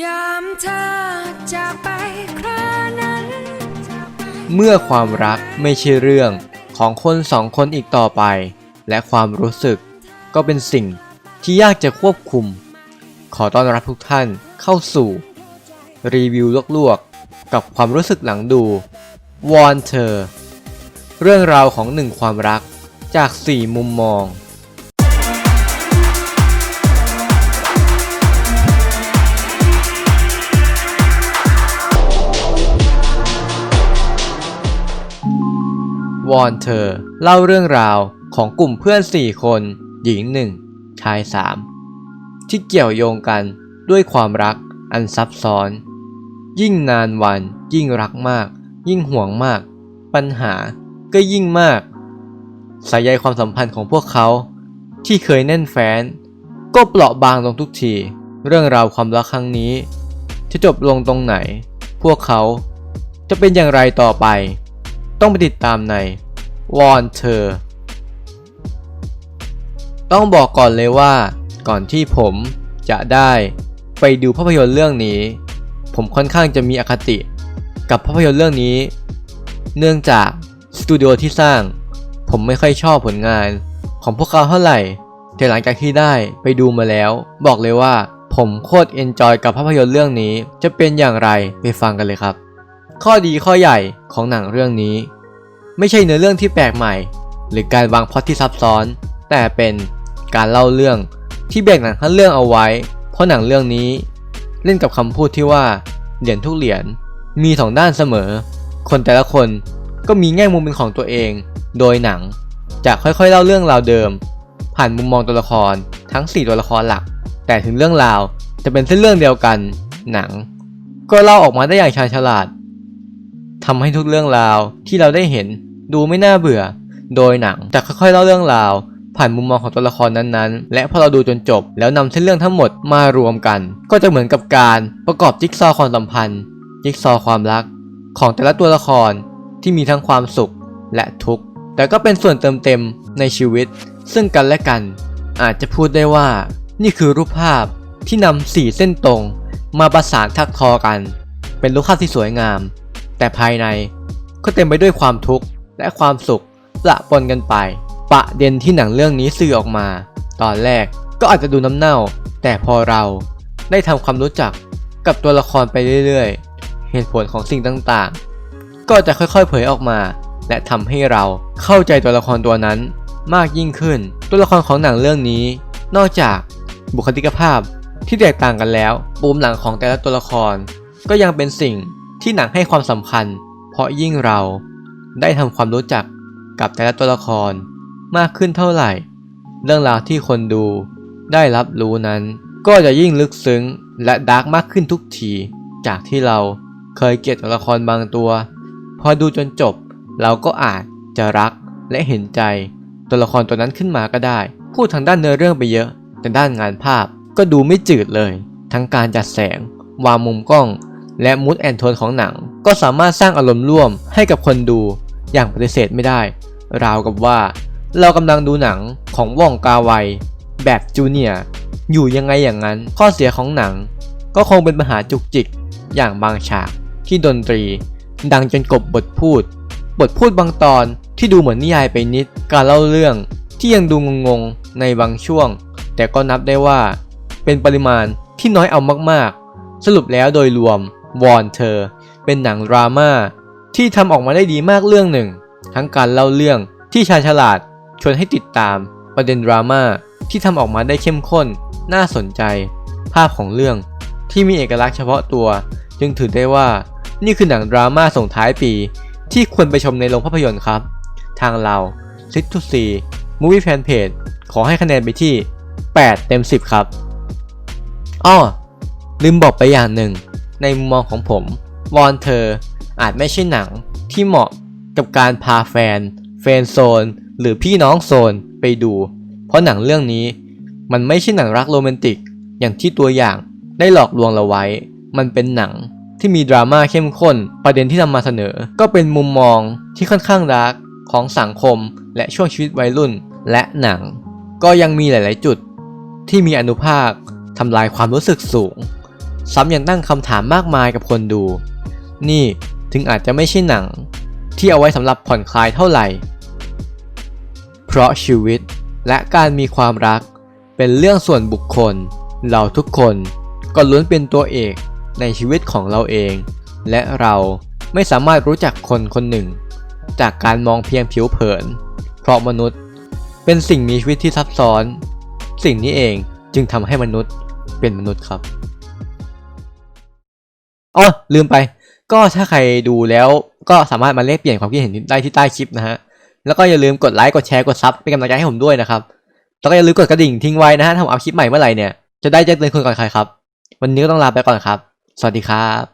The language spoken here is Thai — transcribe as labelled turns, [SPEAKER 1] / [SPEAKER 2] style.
[SPEAKER 1] ยามเธอจากไปครานั้น
[SPEAKER 2] เมื่อความรักไม่ใช่เรื่องของคนสองคนอีกต่อไป และความรู้สึกก็เป็นสิ่งที่ยากจะควบคุม ขอต้อนรับทุกท่านเข้าสู่ รีวิวลวกๆ กับความรู้สึกหลังดูวอนเธอ เรื่องราวของหนึ่งความรักจาก 4 มุมมอง วอนเธอ เล่าเรื่องราวของกลุ่มเพื่อน 4 คน หญิง 1 ชาย 3 ที่เกี่ยวโยงกันด้วยความรักอันซับซ้อน ยิ่งนานวันยิ่งรักมาก ยิ่งห่วงมาก ปัญหาก็ยิ่งมาก สายใยความสัมพันธ์ของพวกเขา ที่เคยแน่นแฟ้น ก็เปราะบางลงทุกที เรื่องราวความรักครั้งนี้ จะจบลงตรงไหน พวกเขาจะเป็นอย่างไรต่อไป ต้องไปติดตามในวอนเธอ ต้องบอกก่อนเลยว่าก่อนที่ผมจะได้ไปดูภาพยนตร์เรื่องนี้ ผมค่อนข้างจะมีอคติกับภาพยนตร์เรื่องนี้ เนื่องจากสตูดิโอที่สร้าง ผมไม่ค่อยชอบผลงานของพวกเขาเท่าไหร่ แต่หลังจากที่ได้ไปดูมาแล้ว บอกเลยว่าผมโคตรเอนจอยกับภาพยนตร์เรื่องนี้ จะเป็นอย่างไรไปฟังกันเลยครับ ข้อดีข้อใหญ่ของหนังเรื่องนี้ ไม่ใช่เนื้อเรื่องที่แปลกใหม่ หรือการวางพล็อตที่ซับซ้อน แต่เป็นการเล่าเรื่องที่แบ่งหนังทั้งเรื่องเอาไว้ เพราะหนังเรื่องนี้ เล่นกับคำพูดที่ว่าเหรียญทุกเหรียญมีสองด้านเสมอ คนแต่ละคนก็มีแง่มุมเป็นของตัวเอง โดยหนังจะค่อยๆเล่าเรื่องราวเดิม ผ่านมุมมองตัวละครทั้ง 4 ตัวละครหลัก แต่ถึงเรื่องราวจะเป็นเส้นเรื่องเดียวกัน หนัง ก็เล่าออกมาได้อย่างชาญฉลาด ทำให้ทุกเรื่องราวที่เราได้เห็นดูไม่น่าเบื่อ โดยหนังจะค่อยๆเล่าเรื่องราว ผ่านมุมมองของตัวละครนั้นๆ และพอเราดูจนจบ แล้วนำเส้นเรื่องทั้งหมดมารวมกัน ก็จะเหมือนกับการประกอบจิ๊กซอว์ความสัมพันธ์ จิ๊กซอว์ความรัก ของแต่ละตัวละครที่มีทั้งความสุขและทุกข์แต่ก็เป็นส่วนเติมเต็มในชีวิต ซึ่งกันและกัน อาจจะพูดได้ว่า นี่คือรูปภาพที่นำสี่เส้นตรง มาประสานทักทอกัน เป็นรูปภาพที่สวยงาม แต่ภายในก็เต็มไปด้วยความทุกข์และความสุขปะปนกันไป ประเด็นที่หนังเรื่องนี้สื่อออกมา ตอนแรกก็อาจจะดูน้ำเน่า แต่พอเราได้ทำความรู้จักกับตัวละครไปเรื่อยๆ เหตุผลของสิ่งต่างๆ ก็จะค่อยๆเผยออกมา และทำให้เราเข้าใจตัวละครตัวนั้นมากยิ่งขึ้น ตัวละครของหนังเรื่องนี้ นอกจากบุคลิกภาพที่แตกต่างกันแล้ว ปูมหลังของแต่ละตัวละคร ก็ยังเป็นสิ่ง ที่หนังให้ความสำคัญ เพราะยิ่งเราได้ทำความรู้จักกับแต่ละตัวละครมากขึ้นเท่าไหร่ เรื่องราวที่คนดูได้รับรู้นั้น ก็จะยิ่งลึกซึ้งและดาร์กมากขึ้นทุกที จากที่เราเคยเกลียดตัวละครบางตัว พอดูจนจบ เราก็อาจจะรักและเห็นใจตัวละครตัวนั้นขึ้นมาก็ได้ พูดทางด้านเนื้อเรื่องไปเยอะแต่ด้านงานภาพก็ดูไม่จืดเลย ทั้งการจัดแสง วางมุมกล้อง และมูดแอนโทนของหนัง ก็สามารถสร้างอารมณ์ร่วมให้กับคนดูอย่างปฏิเสธไม่ได้ ราวกับว่า เรากำลังดูหนังของว่องกาไวแบบจูเนียอยู่ยังไงอย่างนั้น ข้อเสียของหนัง ก็คงเป็นปัญหาจุกจิกอย่างบางฉากที่ดนตรี ดังจนกบบทพูด บทพูดบางตอนที่ดูเหมือนนิยายไปนิด การเล่าเรื่องที่ยังดูงงๆในบางช่วง แต่ก็นับได้ว่า เป็นปริมาณที่น้อยเอามากๆ สรุปแล้วโดยรวม วอนเธอ เป็นหนังดราม่าที่ทำออกมาได้ดีมากเรื่องหนึ่ง ทั้งการเล่าเรื่องที่ชาญฉลาดชวนให้ติดตาม ประเด็นดราม่าที่ทำออกมาได้เข้มข้น น่าสนใจ ภาพของเรื่อง ที่มีเอกลักษณ์เฉพาะตัว จึงถือได้ว่า นี่คือหนังดราม่าส่งท้ายปี ที่ควรไปชมในโรงภาพยนตร์ครับ ทางเราซิทูซีมูวี่แฟนเพจขอให้คะแนนไปที่ 8 เต็ม 10 ครับอ้อลืมบอกไปอย่างหนึ่ง ในมุมมองของผม วอนเธออาจไม่ใช่หนังที่เหมาะกับการพาแฟน แฟนโซน หรือพี่น้องโซนไปดู เพราะหนังเรื่องนี้ มันไม่ใช่หนังรักโรแมนติก อย่างที่ตัวอย่างได้หลอกลวงเราไว้ มันเป็นหนังที่มีดราม่าเข้มข้น ประเด็นที่นำมาเสนอ ก็เป็นมุมมองที่ค่อนข้างร์กของสังคม และช่วงชีวิตวัยรุ่น และหนัง ก็ยังมีหลาย ๆ จุด ที่มีอนุภาคทำลายความรู้สึกสูง ซ้ำยังตั้งคำถามมากมายกับคนดู นี่ถึงอาจจะไม่ใช่หนัง ที่เอาไว้สำหรับผ่อนคลายเท่าไหร่ เพราะชีวิตและการมีความรักเป็นเรื่องส่วนบุคคล เราทุกคนก็ล้วนเป็นตัวเอกในชีวิตของเราเอง และเราไม่สามารถรู้จักคนคนหนึ่ง จากการมองเพียงผิวเผิน เพราะมนุษย์เป็นสิ่งมีชีวิตที่ซับซ้อน สิ่งนี้เองจึงทำให้มนุษย์เป็นมนุษย์ครับ อ๋อลืมไป ก็ถ้าใครดูแล้วก็สามารถมาเลกเปลี่ยนความคิดเห็นได้ที่ใต้คลิปนะฮะแล้วก็อย่าลืมกดไลค์กดแชร์กดซับเป็นกำลังใจให้ผมด้วยนะครับแล้วก็อย่าลืมกดกระดิ่งทิ้งไว้นะฮะถ้าผมเอาคลิปใหม่เมื่อไหร่เนี่ยจะได้แจ้งเตือนคนก่อนใครครับ วันนี้ก็ต้องลาไปก่อนครับ สวัสดีครับ